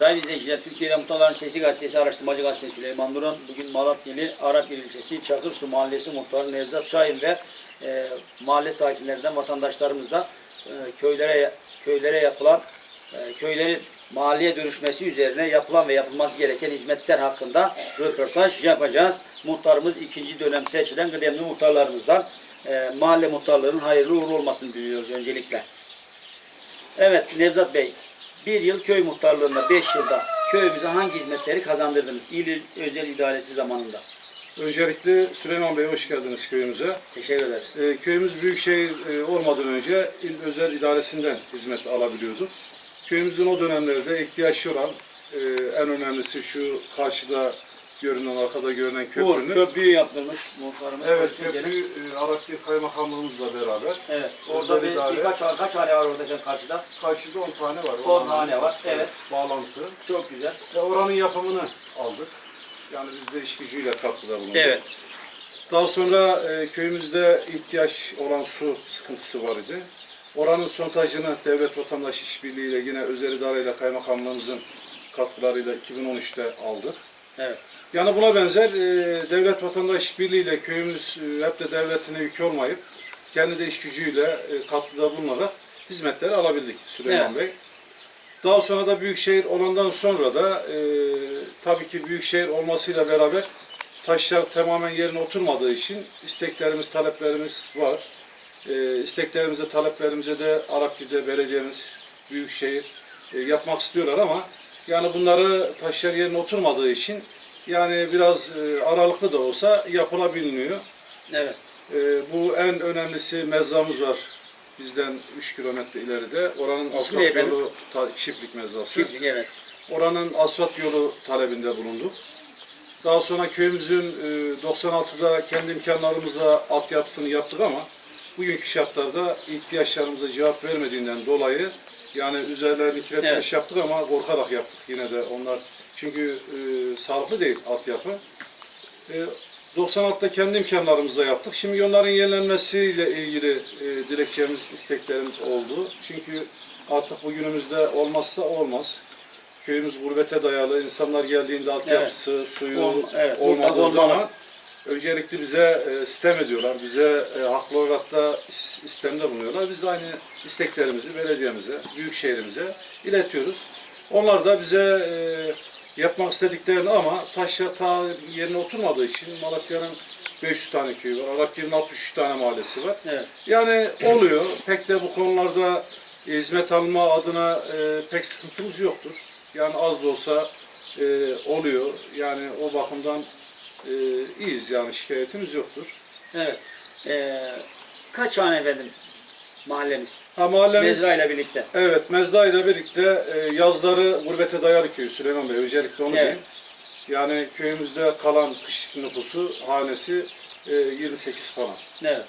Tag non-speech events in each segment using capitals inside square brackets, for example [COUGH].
Sayın izleyiciler, Türkiye'de Muhtarların Sesi Gazetesi Araştırmacı Gazetesi Süleyman Duran, bugün Malatya'lı Arap ilçesi Çakırsu Mahallesi Muhtarı Nevzat Şahin ve e, mahalle sakinlerinden vatandaşlarımızla e, köylere köylere yapılan e, köylerin mahalleye dönüşmesi üzerine yapılan ve yapılması gereken hizmetler hakkında röportaj yapacağız. Muhtarımız ikinci dönem seçilen kıdemli muhtarlarımızdan e, mahalle muhtarlarının hayırlı uğurlu olmasını diliyoruz öncelikle. Evet Nevzat Bey, bir yıl köy muhtarlığında, beş yılda köyümüze hangi hizmetleri kazandırdınız? İl özel idaresi zamanında. Öncelikle Süleyman Bey hoş geldiniz köyümüze. Teşekkür ederiz. Ee, köyümüz büyükşehir e, olmadan önce il özel idaresinden hizmet alabiliyordu. Köyümüzün o dönemlerde ihtiyaçlı olan e, en önemlisi şu karşıda görünen, arkada görünen köprünün. köprüyü yaptırmış muhtarımız. Evet, köprü e, Araklı Kaymakamlığımızla beraber. Evet, orada Özel bir, idare. birkaç kaç hane var orada efendim karşıda? Karşıda 10 tane var. 10 tane var, evet. Bağlantı. Çok güzel. Ve oranın yapımını aldık. Yani biz de iş gücüyle katkıda bulunduk. Evet. Daha sonra e, köyümüzde ihtiyaç olan su sıkıntısı var idi. Oranın sontajını devlet vatandaş işbirliğiyle yine özel idareyle kaymakamlığımızın katkılarıyla 2013'te aldık. Evet. Yani buna benzer e, devlet vatandaş işbirliğiyle köyümüz e, hep de devletine yük olmayıp kendi de iş gücüyle e, katkıda bulunarak hizmetleri alabildik Süleyman Bey. Daha sonra da büyükşehir olandan sonra da e, tabii ki büyükşehir olmasıyla beraber taşlar tamamen yerine oturmadığı için isteklerimiz, taleplerimiz var. E, isteklerimize, taleplerimize de Arapgir'de belediyemiz, büyükşehir e, yapmak istiyorlar ama yani bunları taşlar yerine oturmadığı için yani biraz e, aralıklı da olsa yapılabiliyor. Evet. E, bu en önemlisi mezzamız var. Bizden 3 kilometre ileride. Oranın asfalt efendim? yolu ta- çiftlik mezzası. Çiftlik evet. Oranın asfalt yolu talebinde bulunduk. Daha sonra köyümüzün e, 96'da kendi imkanlarımızla altyapısını yaptık ama bugünkü şartlarda ihtiyaçlarımıza cevap vermediğinden dolayı yani üzerlerini kireç Evet. yaptık ama korkarak yaptık yine de onlar. Çünkü e, sağlıklı değil altyapı. E, 96'da kendi imkanlarımızla yaptık. Şimdi onların yenilenmesiyle ilgili e, dilekçemiz, isteklerimiz oldu. Çünkü artık bugünümüzde olmazsa olmaz. Köyümüz gurbete dayalı. İnsanlar geldiğinde altyapısı, suyu Ol- evet, olmadığı olmalı. zaman öncelikle bize e, sistem ediyorlar. Bize e, haklı olarak da is- istemde bulunuyorlar. Biz de aynı isteklerimizi belediyemize, büyükşehirimize iletiyoruz. Onlar da bize e, yapmak istediklerini ama taşlar ta yerine oturmadığı için Malatya'nın 500 tane köyü var. Alakkir'in 63 tane mahallesi var. Evet. Yani oluyor. Pek de bu konularda hizmet alma adına e, pek sıkıntımız yoktur. Yani az da olsa e, oluyor. Yani o bakımdan e, iyiyiz yani şikayetimiz yoktur. Evet. Ee, kaç hane efendim mahallemiz? Ha mahallemiz Mezra ile birlikte. evet Mezda ile birlikte e, yazları gurbete dayalı köyü Süleyman Bey özellikle onu Evet. diyeyim. Yani köyümüzde kalan kış nüfusu hanesi e, 28 falan. Evet.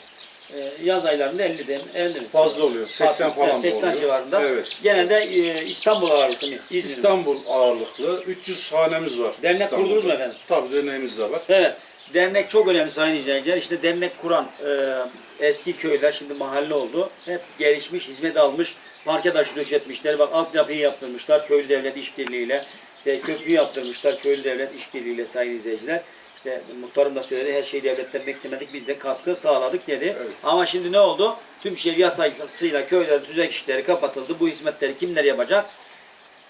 Ee, yaz aylarında 50 den 50 mi? Fazla oluyor. 80 Farklı. falan Evet, da 80 oluyor. civarında. Evet. Genelde e, İstanbul ağırlıklı mı? İzmir mi? İstanbul ağırlıklı 300 hanemiz var. Dernek İstanbul'da. kurdunuz mu efendim? Tabii derneğimiz de var. Evet. Dernek çok önemli sayın izleyiciler. İşte dernek kuran e, eski köyler şimdi mahalle oldu. Hep gelişmiş, hizmet almış. Parke taşı döşetmişler. Bak altyapıyı yaptırmışlar köylü devlet işbirliğiyle. İşte köprü yaptırmışlar köylü devlet işbirliğiyle sayın izleyiciler. İşte muhtarım da söyledi her şeyi devletten beklemedik biz de katkı sağladık dedi. Evet. Ama şimdi ne oldu? Tüm şehir yasasıyla köylerin tüzek işleri kapatıldı. Bu hizmetleri kimler yapacak?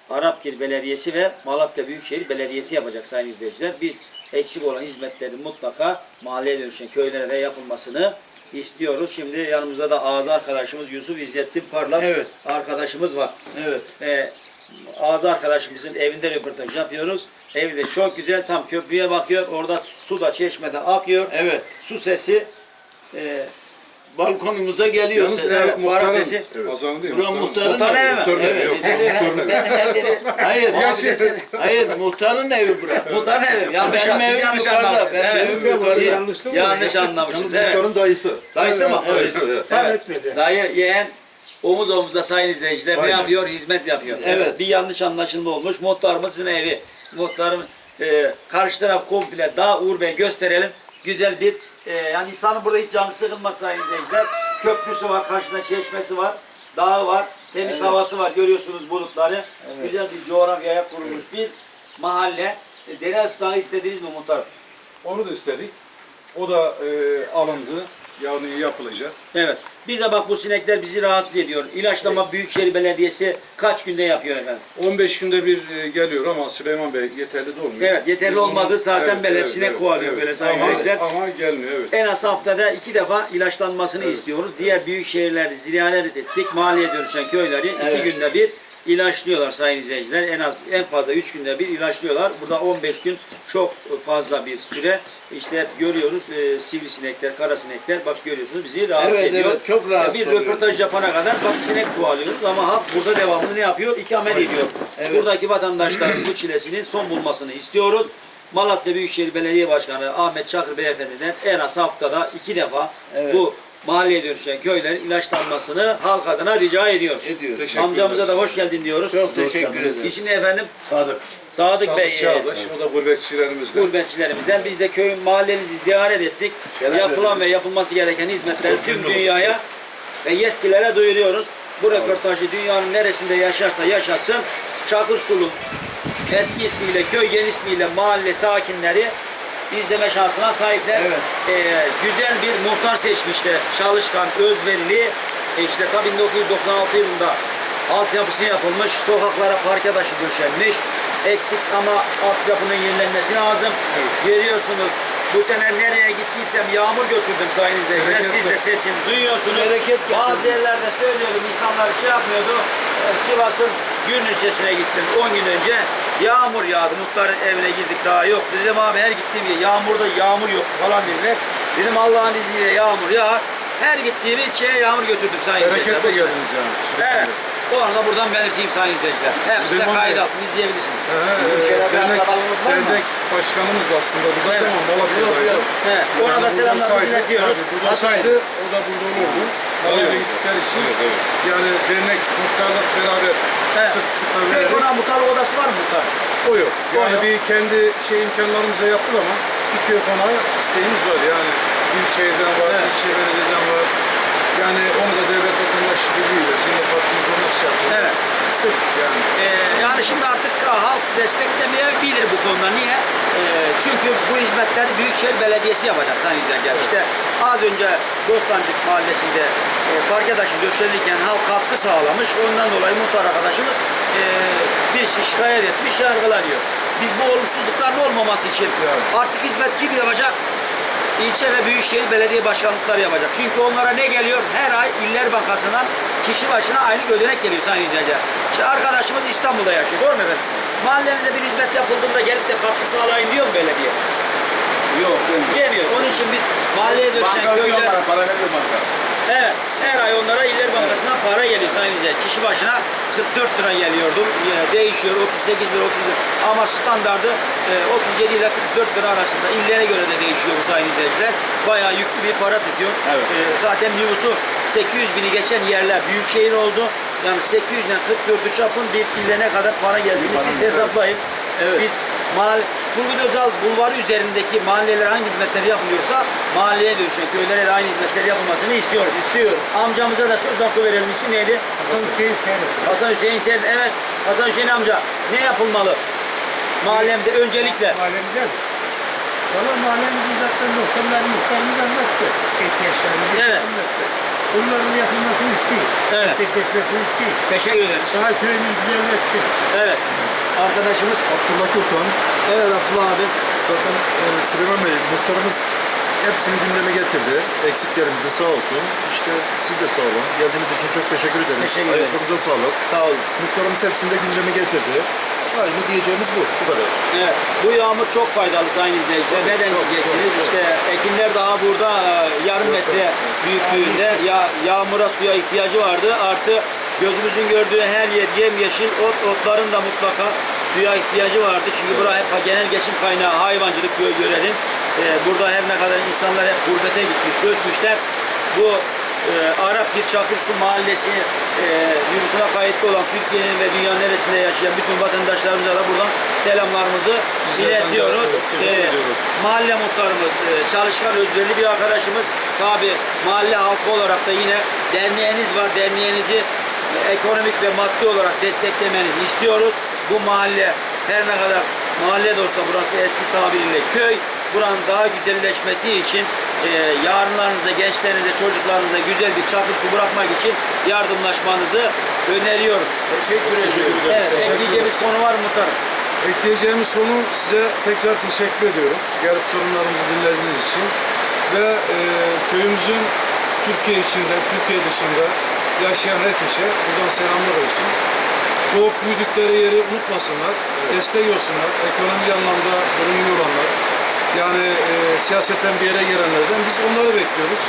Arapgir Belediyesi ve Malatya Büyükşehir Belediyesi yapacak sayın izleyiciler. Biz eksik olan hizmetlerin mutlaka mahalleye dönüşen köylere de yapılmasını istiyoruz. Şimdi yanımızda da ağzı arkadaşımız Yusuf İzzettin Parlak Evet. arkadaşımız var. Evet. Ee, ağzı arkadaşımızın evinde röportaj yapıyoruz. Evi de çok güzel tam köprüye bakıyor. Orada su da çeşmede akıyor. Evet. Su sesi e, Balkonumuza geliyor. Yalnız ses. ev para muhtarın, sesi- Azanı değil Buranın muhtarın. muhtarın, evi. Muhtarın evi, Evet. yok. Evet, Muhtarın evi. [LAUGHS] Hayır. Hayır muhtarın evi bura. Muhtarın evi. Yanlış, Benim evim yanlış anlamışız. Evet. Yanlış Yanlış anlamışız. Evet. Muhtarın dayısı. Dayısı mı? Dayısı. evet. Evet. Dayı yeğen omuz omuza sayın izleyiciler ne Aynen. yapıyor? Hizmet yapıyor. Evet. Bir yanlış anlaşılma olmuş. Muhtarımızın evi. Muhtarım e, karşı taraf komple daha Uğur Bey gösterelim. Güzel bir e, yani insanın burada hiç canı sıkılmaz sayın izleyiciler. Köprüsü var, karşıda çeşmesi var, dağı var. Temiz Evet. havası var. Görüyorsunuz bulutları. Güzel bir coğrafyaya kurulmuş bir mahalle. E, Dere ıslahı istediniz mi muhtarım? Onu da istedik. O da e, alındı. Yani yapılacak. Evet. Bir de bak bu sinekler bizi rahatsız ediyor. İlaçlama Büyükşehir Belediyesi kaç günde yapıyor efendim? 15 günde bir e, geliyor ama Süleyman Bey yeterli de olmuyor. Evet, yeterli Biz olmadığı onu- zaten böyle hepsine kovalıyor böyle sayın ama, seyirciler. ama gelmiyor evet. En az haftada iki defa ilaçlanmasını istiyoruz. Diğer büyük şehirleri ziyaret ettik. Mahalleye dönüşen köyleri Evet. iki günde bir ilaçlıyorlar sayın izleyiciler. En az en fazla üç günde bir ilaçlıyorlar. Burada 15 gün çok fazla bir süre. İşte hep görüyoruz e, sivrisinekler, karasinekler bak görüyorsunuz bizi rahatsız Evet, ediyor. evet, çok rahatsız Bir oluyor. röportaj yapana kadar bak sinek kovalıyoruz ama halk burada devamlı ne yapıyor? İkamet ediyor. Evet. Buradaki vatandaşların bu çilesinin son bulmasını istiyoruz. Malatya Büyükşehir Belediye Başkanı Ahmet Çakır Beyefendi'den en az haftada iki defa Evet. bu mahalleye dönüşen köylerin ilaçlanmasını halk adına rica ediyoruz. Ediyoruz. Teşekkür Amcamıza da hoş geldin diyoruz. Çok teşekkür ederiz. İsim ne efendim? Sadık. Sadık, Bey. Sadık Çağdaş, o da gurbetçilerimizden. Gurbetçilerimizden biz de köyün mahallemizi ziyaret ettik. Şeref Yapılan ve yapılması gereken hizmetleri tüm dünyaya ve yetkililere duyuruyoruz. Bu röportajı dünyanın neresinde yaşarsa yaşasın Çakır Sulu eski ismiyle köy yeni ismiyle mahalle sakinleri izleme şansına sahipler. Evet. Ee, güzel bir muhtar seçmişler. Çalışkan, özverili. E işte tabii 1996 yılında altyapısı yapılmış. Sokaklara parke taşı döşenmiş. Eksik ama altyapının yenilenmesi lazım. Görüyorsunuz bu sene nereye gittiysem yağmur götürdüm sayın izleyiciler. Siz de sesini duyuyorsunuz. Bereket Bazı yerlerde söylüyorum insanlar şey yapmıyordu. Ee, Sivas'ın gün ilçesine gittim 10 gün önce. Yağmur yağdı. Muhtarın evine girdik daha yok. Dedim abi her gittiğim yer yağmurda yağmur yok falan dediler. Dedim Allah'ın izniyle yağmur yağar. Her gittiğim ilçeye yağmur götürdüm sayın izleyiciler. Bereketle Bu sene. geldiniz yani. Evet. O anda buradan belirteyim sayın izleyiciler. Hepsi de Süleyman kayıt Bey. altını izleyebilirsiniz. He, he, Ülkelerde dernek, dernek başkanımız da aslında burada Evet. tamam Malatya'daydı. Yok, yok. He, ona da Yani selamlarımızı iletiyoruz. tabii Buradasaydı o da burada olurdu. Malatya'ya gittikleri için yani dernek muhtarlık beraber Evet. sırt sırta Köy vererek konağı muhtarlık odası var mı muhtar? o yok. Yani yok. bir kendi şey imkanlarımızla yaptık ama bir köy konağı isteğimiz var yani. Büyükşehir'den var, Evet. ilçe belediyeden var. Yani onu da devlet vatandaş birliğiyle, bizim de olmak şey yaptık. Evet. İstedik yani. Ee, yani şimdi artık halk desteklemeyebilir bu konuda. Niye? Ee, çünkü bu hizmetleri Büyükşehir Belediyesi yapacak sayın izleyiciler. İşte az önce Bostancık Mahallesi'nde e, parke taşı döşenirken halk katkı sağlamış. Ondan dolayı muhtar arkadaşımız e, bir şikayet etmiş, yargılanıyor. Biz bu olumsuzlukların olmaması için artık hizmet kim yapacak? İlçe ve Büyükşehir Belediye Başkanlıkları yapacak. Çünkü onlara ne geliyor? Her ay İller Bankası'ndan kişi başına aylık ödenek geliyor sayın izleyiciler. İşte arkadaşımız İstanbul'da yaşıyor. Doğru mu efendim? Mahallenize bir hizmet yapıldığında gelip de katkı sağlayın diyor mu belediye? Yok. demiyor. Onun için biz mahalleye dönüşen Banka ödüyor köyler... bana, para veriyor banka. Evet. Her ay onlara İller Bankası'ndan para geliyor sayın izleyiciler. Kişi başına 44 lira geliyordu. Değişiyor 38 lira 30 lira. Ama standardı e, 37 ile 44 lira arasında. illere göre de değişiyor bu sayın izleyiciler. Bayağı yüklü bir para tutuyor. Evet. E, zaten nüfusu 800 bini geçen yerler büyük şehir oldu. Yani 800 ile 44'ü çapın bir ille ne kadar para geldiğini siz hesaplayın. Evet. Biz mahalle, Turgut Özal Bulvarı üzerindeki mahallelere hangi hizmetler yapılıyorsa mahalleye dönüşen köylere de aynı hizmetler yapılmasını istiyoruz. İstiyor. Amcamıza da söz hakkı verelim. İsim neydi? Hasan Hüseyin Serin. Hasan Hüseyin Sen. Evet. Hasan Hüseyin amca ne yapılmalı? Mahallemde öncelikle. Mahallemizde mi? Valla mahallemizin zaten doksanlar muhtarımız anlattı. İhtiyaçlarını Evet. anlattı. Bunların yapılmasını istiyor. Evet. Desteklenmesini istiyor. Teşekkür ederiz. Daha köyümüz güzelleşsin. Evet. Arkadaşımız. Abdullah Kurtan, Evet Abdullah abi. zaten e, Süleyman Bey muhtarımız hepsini gündeme getirdi. Eksiklerimizi sağ olsun. İşte siz de sağ olun. Geldiğiniz için çok teşekkür ederiz. Teşekkür ederiz. Ayaklarınıza sağlık. Sağ olun. Muhtarımız hepsini de gündeme getirdi. Aynı diyeceğimiz bu. Bu kadar. Evet, bu yağmur çok faydalı sayın izleyiciler. Neden diyeceksiniz? İşte ekinler daha burada e, yarım metre büyüklüğünde ya, yağmura suya ihtiyacı vardı. Artı gözümüzün gördüğü her yer yemyeşil ot, otların da mutlaka suya ihtiyacı vardı. Çünkü bura hep genel geçim kaynağı hayvancılık gö- görelim. E, burada her ne kadar insanlar hep gurbete gitmiş, göçmüşler. Bu e, Arap bir Çakırsu Mahallesi e, nüfusuna kayıtlı olan Türkiye'nin ve dünyanın neresinde yaşayan bütün vatandaşlarımıza da buradan selamlarımızı iletiyoruz. E, mahalle muhtarımız, e, çalışkan özverili bir arkadaşımız. Tabi mahalle halkı olarak da yine derneğiniz var. Derneğinizi e, ekonomik ve maddi olarak desteklemenizi istiyoruz. Bu mahalle her ne kadar mahalle de olsa burası eski tabiriyle köy. Buranın daha güzelleşmesi için e, yarınlarınıza, gençlerinize, çocuklarınıza güzel bir çakır su bırakmak için yardımlaşmanızı öneriyoruz. Teşekkür ediyorum. Evet, ekleyeceğimiz konu var mı muhtarım? Ekleyeceğimiz konu size tekrar teşekkür ediyorum. Gelip sorunlarımızı dinlediğiniz için. Ve e, köyümüzün Türkiye içinde, Türkiye dışında yaşayan herkese buradan selamlar olsun. Doğup büyüdükleri yeri unutmasınlar, destek olsunlar. Ekonomik anlamda durumlu olanlar, yani e, siyaseten bir yere gelenlerden biz onları bekliyoruz.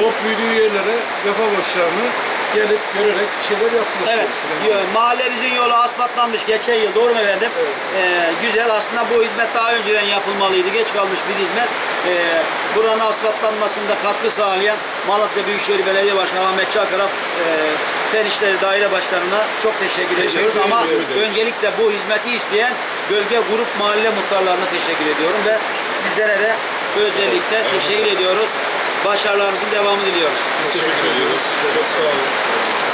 Doğup büyüdüğü yerlere vefa borçlarını gelip görerek şeyler yapsın Evet, yo- mahallenizin yolu asfaltlanmış geçen yıl, doğru mu efendim? Ee, güzel, aslında bu hizmet daha önceden yapılmalıydı, geç kalmış bir hizmet. Ee, buranın asfaltlanmasında katkı sağlayan Malatya Büyükşehir Belediye Başkanı Ahmet Çakır'a, e, Fen İşleri Daire Başkanı'na çok teşekkür, ediyoruz. Ama öncelikle bu hizmeti isteyen bölge grup mahalle muhtarlarına teşekkür ediyorum ve sizlere de özellikle teşekkür ediyoruz. Başarılarınızın devamı diliyoruz. Teşekkür ediyoruz. Çok sağ olun.